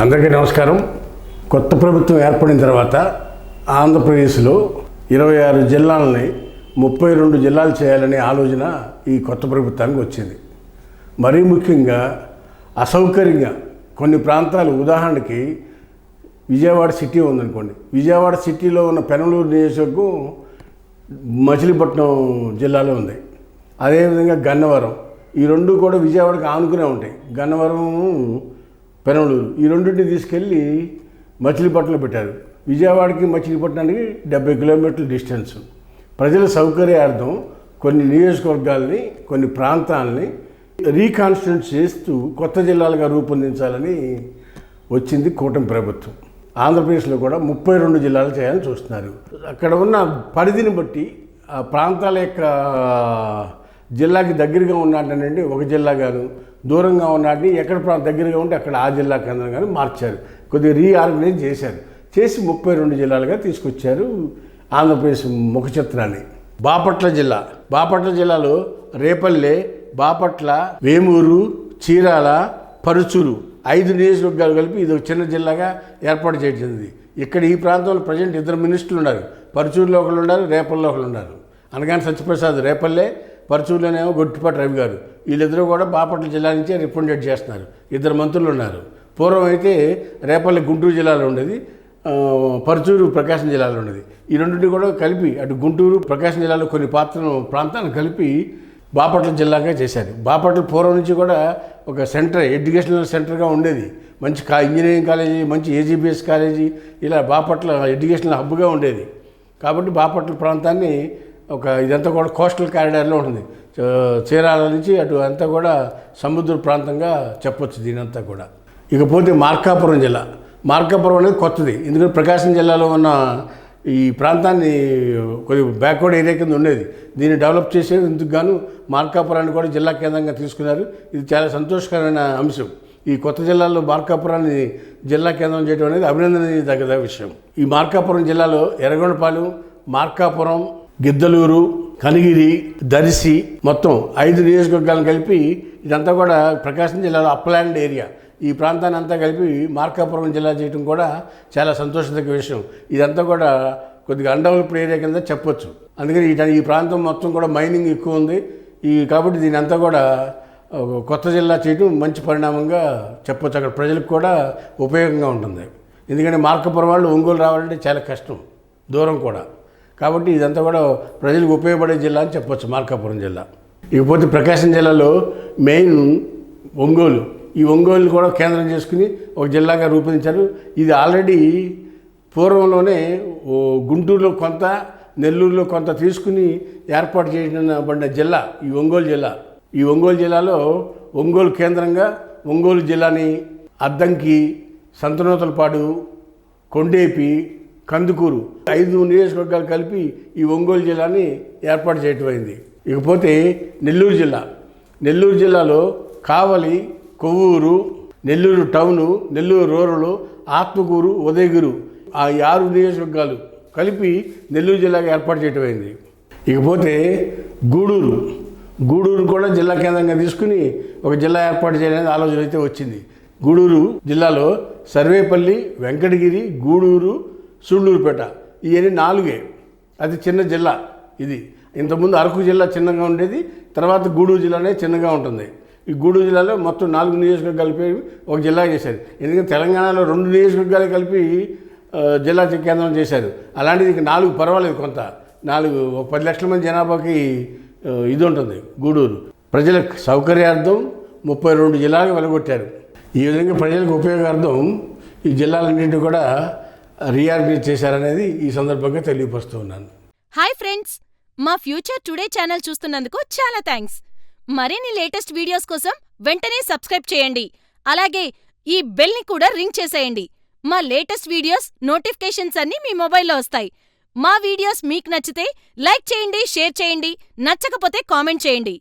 అందరికీ నమస్కారం. కొత్త ప్రభుత్వం ఏర్పడిన తర్వాత ఆంధ్రప్రదేశ్లో ఇరవై ఆరు జిల్లాలని ముప్పై రెండు జిల్లాలు చేయాలనే ఆలోచన ఈ కొత్త ప్రభుత్వానికి వచ్చింది. మరీ ముఖ్యంగా అసౌకర్యంగా కొన్ని ప్రాంతాలు ఉదాహరణకి విజయవాడ సిటీ ఉందనుకోండి. విజయవాడ సిటీలో ఉన్న పెనలూరు నియోజకవర్గం మచిలీపట్నం జిల్లాలో ఉంది. అదేవిధంగా గన్నవరం. ఈ రెండు కూడా విజయవాడకి ఆనుకునే ఉంటాయి. గన్నవరం పెనమలూరు ఈ రెండింటిని తీసుకెళ్ళి మచిలీపట్నంలో పెట్టారు. విజయవాడకి మచిలీపట్నానికి డెబ్బై కిలోమీటర్ల డిస్టెన్స్. ప్రజల సౌకర్యార్థం కొన్ని నియోజకవర్గాల్ని కొన్ని ప్రాంతాలని రీకాన్స్టిట్యూట్ చేస్తూ కొత్త జిల్లాలుగా రూపొందించాలని వచ్చింది కూటమి ప్రభుత్వం. ఆంధ్రప్రదేశ్లో కూడా ముప్పై రెండు జిల్లాలు చేయాలని చూస్తున్నారు. అక్కడ ఉన్న పరిధిని బట్టి ఆ ప్రాంతాల యొక్క జిల్లాకి దగ్గరగా ఉన్నట్టనండి ఒక జిల్లా గాను దూరంగా ఉన్నట్టు ఎక్కడ ప్రాంతం దగ్గరగా ఉంటే అక్కడ ఆ జిల్లా కేంద్రంగానే మార్చారు. కొద్దిగా రీఆర్గనైజ్ చేశారు. చేసి ముప్పై రెండు జిల్లాలుగా తీసుకొచ్చారు ఆంధ్రప్రదేశ్ ముఖ చిత్రాన్ని బాపట్ల జిల్లా. బాపట్ల జిల్లాలో రేపల్లె బాపట్ల వేమూరు చీరాల పరుచూరు ఐదు నియోజకవర్గాలు కలిపి ఇది ఒక చిన్న జిల్లాగా ఏర్పాటు చేయడం ఇక్కడ ఈ ప్రాంతంలో ప్రజెంట్ ఇద్దరు మినిస్టర్లు ఉన్నారు. పరుచూరులో ఒకళ్ళు ఉన్నారు రేపల్లో ఒకళ్ళు ఉన్నారు. అనగానే సత్యప్రసాద్ రేపల్లె పరుచూరులోనేమో గొట్టిపాటి రవి గారు. వీళ్ళిద్దరూ కూడా బాపట్ల జిల్లా నుంచే రిప్రజెంట్ చేస్తున్నారు. ఇద్దరు మంత్రులు ఉన్నారు. పూర్వం అయితే రేపల్లి గుంటూరు జిల్లాలో ఉండేది పరుచూరు ప్రకాశం జిల్లాలో ఉండేది. ఈ రెండింటి కూడా కలిపి అటు గుంటూరు ప్రకాశం జిల్లాలో కొన్ని పాత్రను ప్రాంతాలను కలిపి బాపట్ల జిల్లాగా చేశారు. బాపట్ల పూర్వం నుంచి కూడా ఒక సెంటర్ ఎడ్యుకేషనల్ సెంటర్గా ఉండేది. మంచి కా ఇంజనీరింగ్ కాలేజీ మంచి ఏజీబీఎస్ కాలేజీ ఇలా బాపట్ల ఎడ్యుకేషనల్ హబ్గా ఉండేది. కాబట్టి బాపట్ల ప్రాంతాన్ని ఒక ఇదంతా కూడా కోస్టల్ కారిడార్లో ఉంటుంది. చీరాల నుంచి అటు అంతా కూడా సముద్ర ప్రాంతంగా చెప్పొచ్చు దీనంతా కూడా. ఇకపోతే మార్కాపురం జిల్లా. మార్కాపురం అనేది కొత్తది. ఎందుకంటే ప్రకాశం జిల్లాలో ఉన్న ఈ ప్రాంతాన్ని కొద్ది బ్యాక్వర్డ్ ఏరియా కింద ఉండేది. దీన్ని డెవలప్ చేసే ఇందుకు గాను మార్కాపురాన్ని కూడా జిల్లా కేంద్రంగా తీసుకున్నారు. ఇది చాలా సంతోషకరమైన అంశం. ఈ కొత్త జిల్లాలో మార్కాపురాన్ని జిల్లా కేంద్రం చేయడం అనేది అభినందనీయదగ్గ విషయం. ఈ మార్కాపురం జిల్లాలో ఎర్రగొండపాలెం మార్కాపురం గిద్దలూరు కనిగిరి దర్శి మొత్తం ఐదు నియోజకవర్గాలను కలిపి ఇదంతా కూడా ప్రకాశం జిల్లాలో అప్లాండ్ ఏరియా. ఈ ప్రాంతాన్ని అంతా కలిపి మార్కాపురం జిల్లా చేయడం కూడా చాలా సంతోషదగ్గ విషయం. ఇదంతా కూడా కొద్దిగా అన్డెవలప్డ్ ఏరియా కింద చెప్పొచ్చు. అందుకని ఈ ప్రాంతం మొత్తం కూడా మైనింగ్ ఎక్కువ ఉంది. ఈ కాబట్టి దీని అంతా కూడా కొత్త జిల్లా చేయడం మంచి పరిణామంగా చెప్పొచ్చు. అక్కడ ప్రజలకు కూడా ఉపయోగంగా ఉంటుంది. ఎందుకంటే మార్కాపురం వాళ్ళు ఒంగోలు రావాలంటే చాలా కష్టం. దూరం కూడా. కాబట్టి ఇదంతా కూడా ప్రజలకు ఉపయోగపడే జిల్లా అని చెప్పొచ్చు మార్కాపురం జిల్లా. ఇకపోతే ప్రకాశం జిల్లాలో మెయిన్ ఒంగోలు. ఈ ఒంగోలు కూడా కేంద్రం చేసుకుని ఒక జిల్లాగా రూపొందించారు. ఇది ఆల్రెడీ పూర్వంలోనే గుంటూరులో కొంత నెల్లూరులో కొంత తీసుకుని ఏర్పాటు చేయబడిన జిల్లా ఈ ఒంగోలు జిల్లా. ఈ ఒంగోలు జిల్లాలో ఒంగోలు కేంద్రంగా ఒంగోలు జిల్లాని అద్దంకి సంతనూతలపాడు కొండేపి కందుకూరు. ఐదు నియోజకవర్గాలు కలిపి ఈ ఒంగోలు జిల్లాని ఏర్పాటు చేయటమైంది ఇకపోతే నెల్లూరు జిల్లా. నెల్లూరు జిల్లాలో కావలి కొవ్వూరు నెల్లూరు టౌను నెల్లూరు రూరల్ ఆత్మకూరు ఉదయగిరు ఆ ఆరు నియోజకవర్గాలు కలిపి నెల్లూరు జిల్లాగా ఏర్పాటు చేయటమైంది ఇకపోతే గూడూరు. గూడూరు కూడా జిల్లా కేంద్రంగా తీసుకుని ఒక జిల్లా ఏర్పాటు చేయాలనే ఆలోచన అయితే వచ్చింది. గూడూరు జిల్లాలో సర్వేపల్లి వెంకటగిరి గూడూరు సూళ్ళూరుపేట. ఇవన్నీ నాలుగే. అది చిన్న జిల్లా ఇది. ఇంతకుముందు అరకు జిల్లా చిన్నగా ఉండేది తర్వాత గూడూరు జిల్లానే చిన్నగా ఉంటుంది. ఈ గూడూరు జిల్లాలో మొత్తం నాలుగు నియోజకవర్గాలు కలిపి ఒక జిల్లా చేశారు. ఎందుకంటే తెలంగాణలో రెండు నియోజకవర్గాలు కలిపి జిల్లా కేంద్రం చేశారు. అలాంటిది ఇక నాలుగు పర్వాలేదు కొంత. నాలుగు ఒక పది లక్షల మంది జనాభాకి ఇది ఉంటుంది గూడూరు. ప్రజలకు సౌకర్యార్థం ముప్పై రెండు జిల్లాలు వెలగొట్టారు. ఈ విధంగా ప్రజలకు ఉపయోగార్థం ఈ జిల్లాలన్నింటినీ కూడా రీఆర్గనైజ్ చేశారనేది ఈ సందర్భంగా తెలియపరుస్తూ ఉన్నాను. Hi friends. మా ఫ్యూచర్ టుడే ఛానల్ చూస్తున్నందుకు చాలా థ్యాంక్స్. మరిన్ని లేటెస్ట్ వీడియోస్ కోసం వెంటనే సబ్స్క్రైబ్ చేయండి. అలాగే ఈ బెల్ని కూడా రింగ్ చేసేయండి. మా లేటెస్ట్ వీడియోస్ నోటిఫికేషన్స్ అన్నీ మీ మొబైల్లో వస్తాయి. మా వీడియోస్ మీకు నచ్చితే లైక్ చేయండి షేర్ చేయండి నచ్చకపోతే కామెంట్ చేయండి.